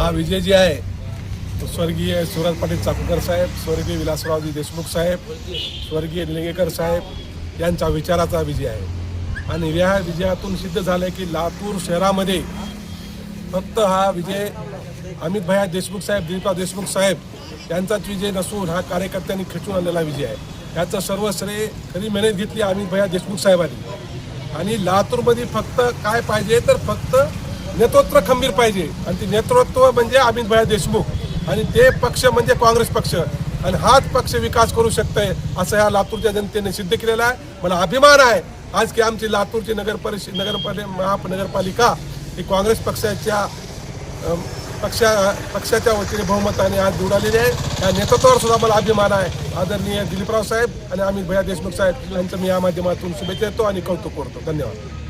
हा विजय जी आहे तो स्वर्गीय सुरज पाटील चाकूकर साहेब स्वर्गीय विलासरावजी देशमुख साहेब स्वर्गीय निलंगेकर साहेब यांचा विचाराचा विजय आहे. आणि या विजयातून सिद्ध झालं की लातूर शहरामध्ये फक्त हा विजय अमित भैया देशमुख साहेब दिलीपराव देशमुख साहेब यांचाच विजय नसून हा कार्यकर्त्यांनी खेचून आणलेला विजय आहे. याचं सर्व श्रेय खरी मेहनत घेतली अमित भैया देशमुख साहेबांनी. आणि लातूरमध्ये फक्त काय पाहिजे तर फक्त नेतृत्व खंबीर पाहिजे. आणि ते नेतृत्व म्हणजे अमित भैया देशमुख. आणि ते पक्ष म्हणजे काँग्रेस पक्ष. आणि हाच पक्ष विकास करू शकतंय असं ह्या लातूरच्या जनतेने सिद्ध केलेलं आहे. मला अभिमान आहे आज की आमची लातूरची नगर परिषद नगरपालिका महानगरपालिका ही काँग्रेस पक्षाच्या पक्षा पक्षाच्या वतीने बहुमताने आज उडालेली आहे. या नेतृत्वावर सुद्धा मला अभिमान आहे. आदरणीय दिलीपराव साहेब आणि अमित भैया देशमुख साहेब यांचं मी या माध्यमातून शुभेच्छा देतो आणि कौतुक करतो. धन्यवाद.